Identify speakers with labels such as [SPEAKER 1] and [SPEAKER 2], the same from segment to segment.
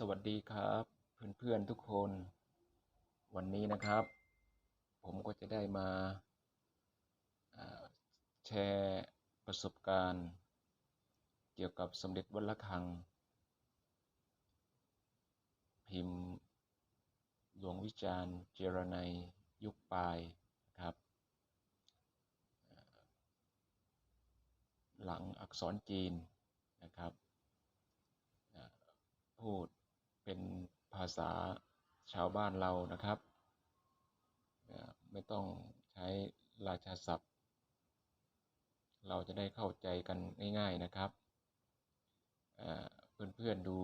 [SPEAKER 1] สวัสดีครับเพื่อนๆทุกคน วันนี้นะครับ ผมก็จะได้มาาแชร์ประสบการณ์ เกี่ยวกับสมเด็จวัดระฆัง พิมพ์หลวงวิจารณ์ เจรไนยุคปลายนะครับหลังอักษรจีนนะครับอ่าพูดเป็นภาษาชาวบ้านเรานะครับ ไม่ต้องใช้ราชาศัพท์ เราจะได้เข้าใจกันง่าย ๆนะครับ เพื่อนๆดู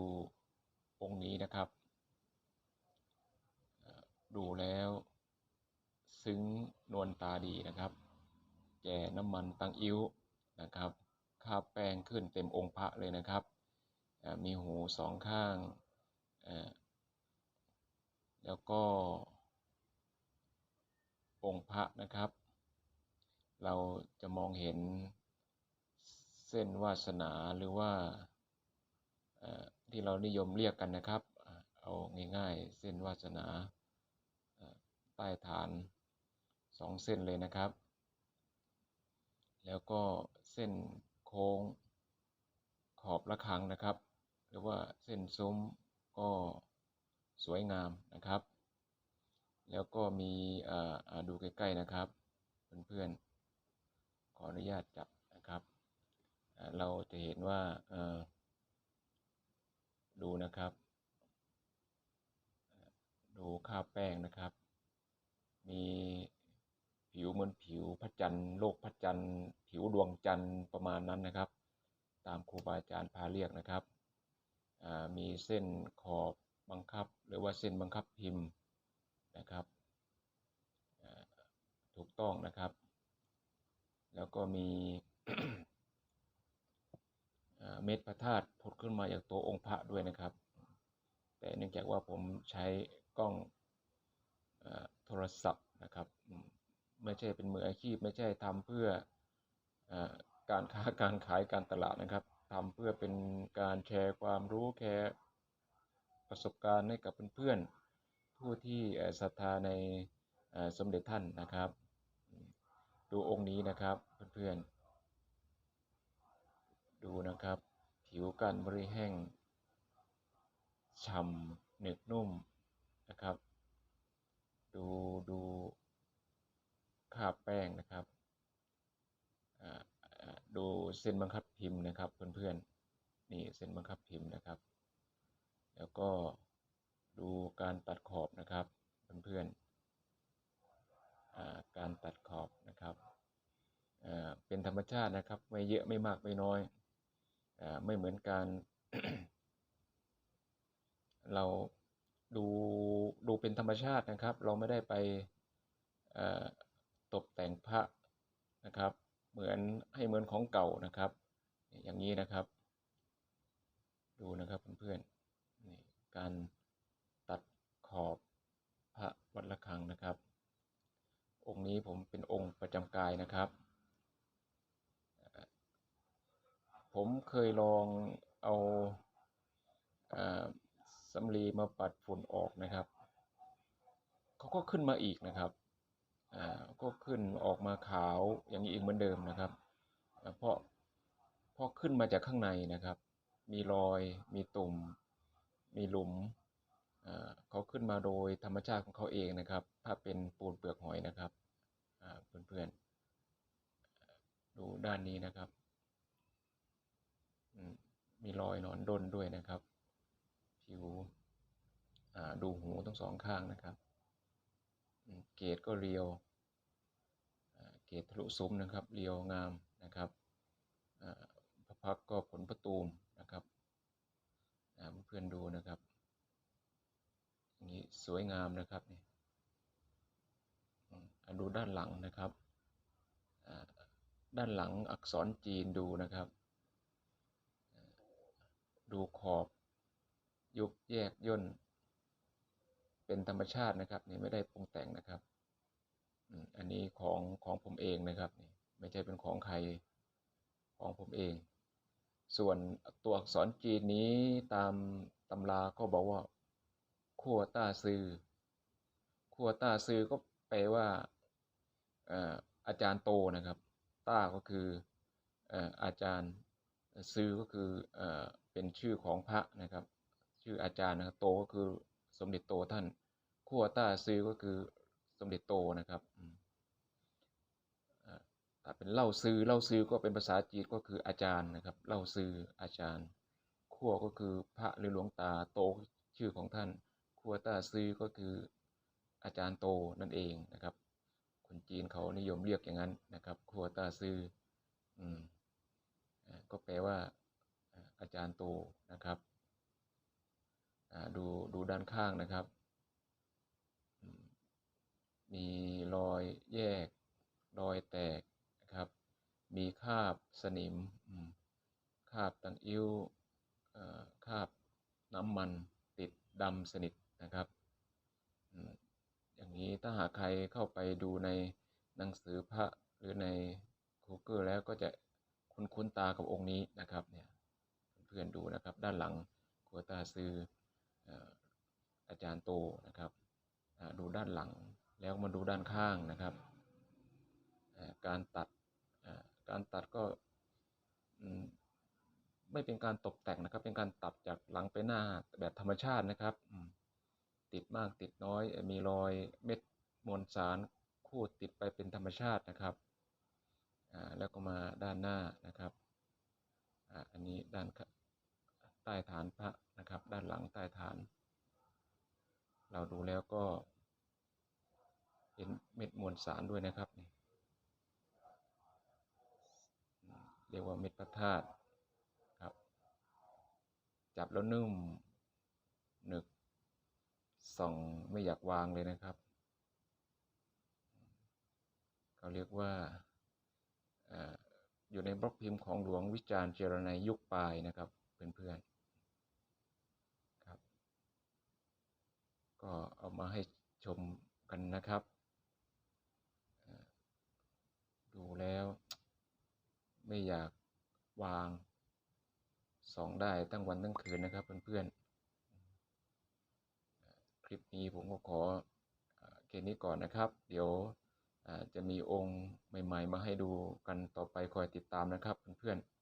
[SPEAKER 1] องค์นี้นะครับ ดูแล้วซึ้งนวลตาดีนะครับ แก่น้ำมันตังอิ้วนะครับคาบแป้งขึ้นเต็มองค์พระเลยนะครับ มีหูสองข้าง แล้วก็องค์พระนะครับ เราจะมองเห็นเส้นวาสนาหรือว่าที่เรานิยมเรียกกันนะครับ เอาง่ายๆ เส้นวาสนาใต้ฐานสองเส้นเลยนะครับ แล้วก็เส้นโค้งขอบระฆังนะครับ หรือว่าเส้นซุ้มก็ สวยงามนะครับ แล้วก็มีดูใกล้ๆนะครับ เพื่อนๆ ขออนุญาตจับนะครับ เราจะเห็นว่าดูนะครับ ดูคราบแป้งนะครับ มีผิวเหมือนผิวพระจันทร์โลกพระจันทร์ผิวดวงจันทร์ประมาณนั้นนะครับ ตามครูบาอาจารย์พาเรียกนะครับมีเส้นขอบ บังคับหรือว่าเส้นบังคับพิมพ์นะครับถูกต้องนะครับแล้วก็มีเม็ดพระธาตุผุดขึ้นมาจากตัวองค์พระด้วยนะครับ แต่เนื่องจากว่าผมใช้กล้องอโทรศัพท์นะครับ ไม่ใช่เป็นมืออาชีพ ไม่ใช่ทำเพื่ออการค้าการขายการตลาดนะครับทำเพื่อเป็นการแชร์ความรู้แชร์ ประสบการณ์ให้กับเพื่อนๆ ผู้ที่ศรัทธาในสมเด็จท่านนะครับ ดูองค์นี้นะครับเพื่อนๆ ดูนะครับ ผิวกันบริแห้งฉ่ำหนึบนุ่มนะครับ ดูดูคาบแป้งนะครับดูเส้นบังคับพิมพ์นะครับเพื่อนๆนี่เส้นบังคับพิมพ์นะครับ แล้วก็ดูการตัดขอบนะครับเพื่อนๆอ่าการตัดขอบนะครับเป็นธรรมชาตินะครับ ไม่เยอะไม่มากไม่น้อยอไม่เหมือนการ เราดูดูเป็นธรรมชาตินะครับ เราไม่ได้ไปตกแต่งพระนะครับ เหมือนให้เหมือนของเก่านะครับ อย่างนี้นะครับ ดูนะครับเพื่อนๆ การตัดขอบพระวัดระฆังนะครับ องค์นี้ผมเป็นองค์ประจำกายนะครับ ผมเคยลองเอาสำลีมาปัดฝุ่นออกนะครับ เขาก็ขึ้นมาอีกนะครับก็ขึ้นออกมาขาวอย่างนี้อีกเหมือนเดิมนะครับ เพราะเพราะขึ้นมาจากข้างในนะครับ มีรอยมีตุ่ม มีหลุมเขาขึ้นมาโดยธรรมชาติของเขาเองนะครับ ถ้าเป็นปูนเปลือกหอยนะครับเพื่อนๆ ดูด้านนี้นะครับ มีรอยหนอนด้นด้วยนะครับ ผิวดูหูทั้งสองข้างนะครับ เกรดก็เรียว เกรดทะลุซุ้มนะครับ เรียวงามนะครับพระพักก์ก็ผลประตูมนะครับ เพื่อนๆดูนะครับอย่างนี้สวยงามนะครับนี่อืมาดูด้านหลังนะครับด้านหลังอักษรจีนดูนะครับ ดูขอบ ยุบแยกย่น เป็นธรรมชาตินะครับนี่ไม่ได้ปรุงแต่งนะครับอันนี้ของของผมเองนะครับนี่ไม่ใช่เป็นของใครของผมเอง ส่วนตัวอักษรจีนนี้ตามตำราก็บอกว่าขัวต้าซือขัวต้าซือก็แปลว่าอาจารย์โตนะครับ ต้าก็คืออาจารย์ซือก็คือเป็นชื่อของพระนะครับ ชื่ออาจารย์นะครับโตก็คือสมเด็จโตท่านขั้วต้าซือก็คือสมเด็จโตนะครับ ถ้าเป็นเล่าซื้อเล่าซื้อก็เป็นภาษาจีนก็คืออาจารย์นะครับ เล่าซื้ออาจารย์ขั้วก็คือพระหรือหลวงตาโตชื่อของท่านขั้วตาซื้อก็คืออาจารย์โตนั่นเองนะครับ คนจีนเขานิยมเรียกอย่างนั้นนะครับขั้วตาซื้ออืมก็แปลว่าอาจารย์โตนะครับอ่าดูดูด้านข้างนะครับ มีรอยแยก รอยแตก มีคาบสนิมคาบตังอิ้วคาบน้ำมันติดดำสนิทนะครับ อย่างนี้ถ้าหากใครเข้าไปดูในหนังสือพระหรือใน Google แล้วก็จะคุ้นคุ้นๆตากับองค์นี้นะครับเนี่ยเพื่อนๆดูนะครับด้านหลังกัวตาซืออาจารย์โตนะครับดูด้านหลังแล้วมาดูด้านข้างนะครับ การตัด การตัดก็ไม่เป็นการตกแต่งนะครับ เป็นการตัดจากหลังไปหน้าแบบธรรมชาตินะครับ ติดมากติดน้อย มีรอยเม็ดมวลสารขูดติดไปเป็นธรรมชาตินะครับ แล้วก็มาด้านหน้านะครับออันนี้ด้านใต้ฐานพระนะครับ ด้านหลังใต้ฐาน เราดูแล้วก็เห็นเม็ดมวลสารด้วยนะครับนี่อืมเรียกว่าเม็ดพระธาตุครับ จับแล้ว นุ่มหนึกส่องไม่อยากวางเลยนะครับเขาเรียกว่าอยู่ในบล็อกพิมพ์ของหลวงวิจารณ์เจรนัยยุคปลายนะครับเพื่อนๆครับ ก็เอามาให้ชมกันนะครับ ดูแล้วไม่อยากวาง สองได้ตั้งวันตั้งคืนนะครับเพื่อนๆ คลิปนี้ผมก็ขอเอ่อแค่นี้ก่อนนะครับ เดี๋ยวจะมีองค์ใหม่ ๆ มาให้ดูกันต่อไปคอยติดตามนะครับเพื่อนๆ